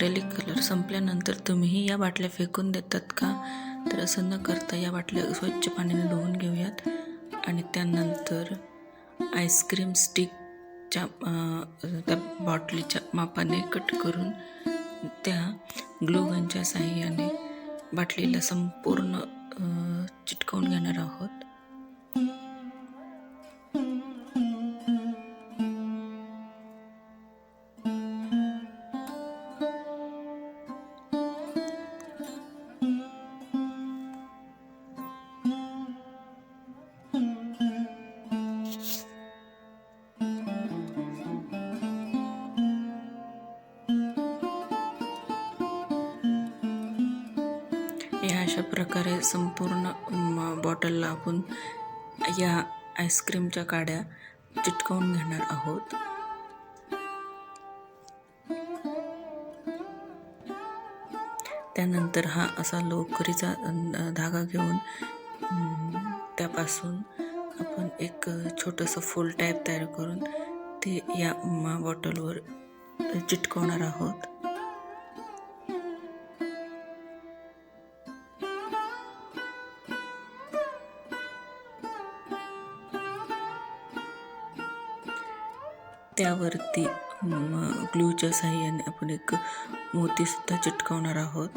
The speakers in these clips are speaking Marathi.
ॲक्रेलिक कलर संपल्यानंतर तुम्हीही या बाटल्या फेकून देतात का? तर असं न करता या बाटल्या स्वच्छ पाण्याने धुवून घेऊयात. आणि त्यानंतर आईस्क्रीम स्टिकच्या त्या बॉटलीच्या मापाने कट करून त्या ग्लोगनच्या साह्याने बाटलीला संपूर्ण चिटकवून घेणार आहोत. अशा प्रकारे संपूर्ण बॉटलला आपण या आईस्क्रीमच्या काड्या चिटकवून घेणार आहोत. त्यानंतर हा असा लोकरीचा धागा घेऊन त्यापासून आपण एक छोटंसं फुल टाईप तयार करून ते या बॉटलवर चिटकवणार आहोत. त्यावरती ग्लूच्या साह्याने आपण एक मोतीसुद्धा चिटकवणार आहोत.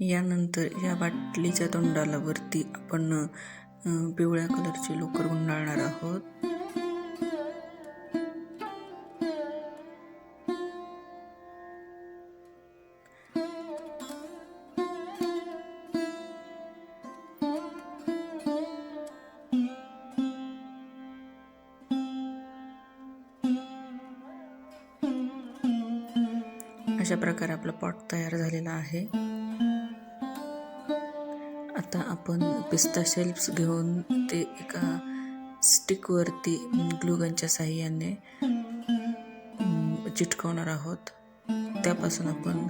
यानंतर या बाटलीच्या तोंडाला वरती आपण पिवळ्या कलरची लोकर गुंडाळणार आहोत. अशा प्रकारे आपला पॉट तयार झालेला आहे. आता आपण पिस्ता शेल्फ्स घेऊन ते एका स्टिकवरती ग्लुगनच्या साह्याने चिटकवणार आहोत. त्यापासून आपण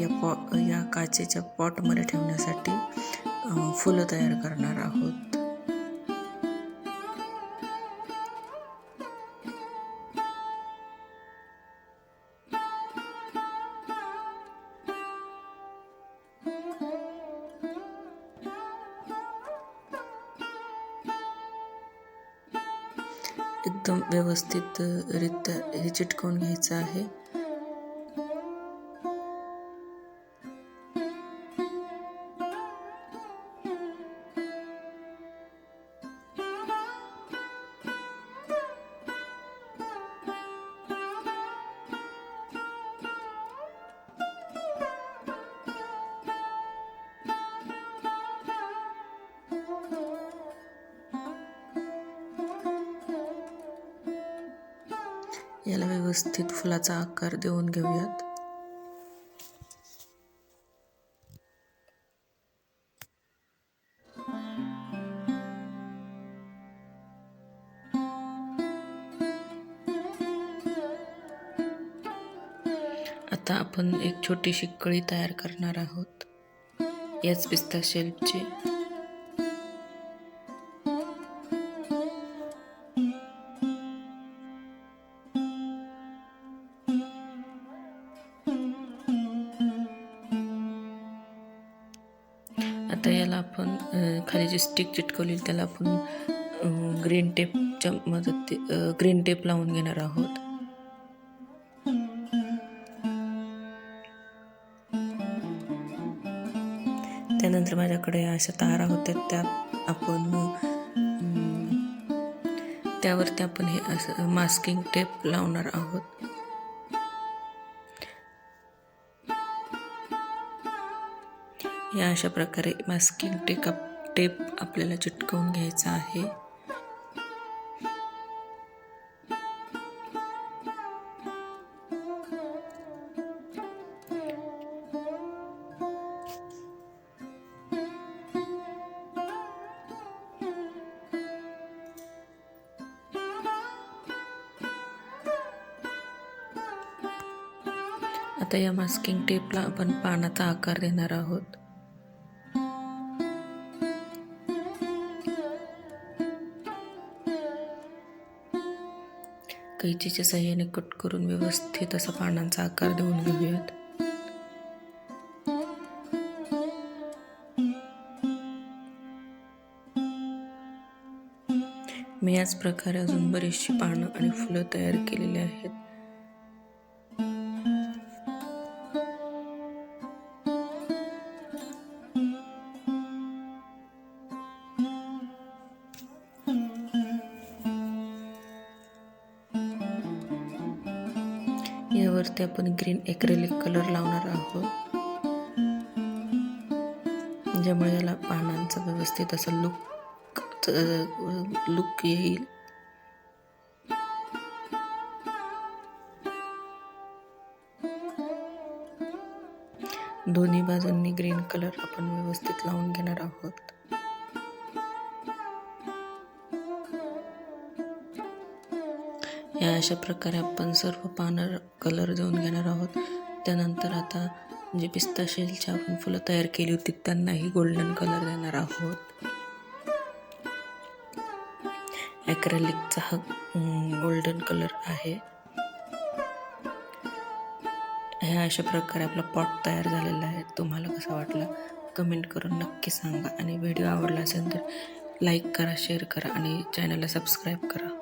या पॉ या काचेच्या पॉटमध्ये ठेवण्यासाठी फुलं तयार करणार आहोत. एकदम व्यवस्थित रित्या हे चिटकवून घ्यायचं आहे. याला व्यवस्थित फुलाचा आकार देऊन घेऊयात. आता आपण एक छोटीशी कळी तयार करणार आहोत. याच पिस्ता शेल्फची. आता याला आपण खाली जी स्टिक चिटकवली त्याला आपण ग्रीन टेपच्या मदती ग्रीन टेप लावून घेणार आहोत. त्यानंतर माझ्याकडे अशा तारा होत्या त्या आपण त्यावरती आपण हे असं मास्किंग टेप लावणार आहोत. या अशा प्रकारे मास्किंग टेक अप टेप आपल्याला चिटकवून घ्यायचा आहे. आता या मास्किंग टेपला आपण पानाचा आकार देणार आहोत. कैचीच्या सहाय्याने कट करून व्यवस्थित असा पानांचा आकार देऊन घेऊयात. मी याच प्रकारे अजून बरीचशी पानं आणि फुलं तयार केलेली आहेत. यावरती आपण ग्रीन एक्रेलिक कलर लावणार आहोत. ज्यामुळे याला पानांचा व्यवस्थित असा लुक लुक येईल. दोन्ही बाजूंनी ग्रीन कलर आपण व्यवस्थित लावून घेणार आहोत. या अशा प्रकारे आपण सर्व पानं कलर देऊन घेणार आहोत. त्यानंतर आता जे पिस्ता शेलची आपण फुलं तयार केली होती त्यांनाही गोल्डन कलर देणार आहोत. ॲक्रेलिकचा हा गोल्डन कलर आहे. ह्या अशा प्रकारे आपला पॉट तयार झालेला आहे. तुम्हाला कसा वाटला? कमेंट करून नक्की सांगा. आणि व्हिडिओ आवडला असेल तर लाईक करा शेअर करा आणि चॅनलला सबस्क्राईब करा.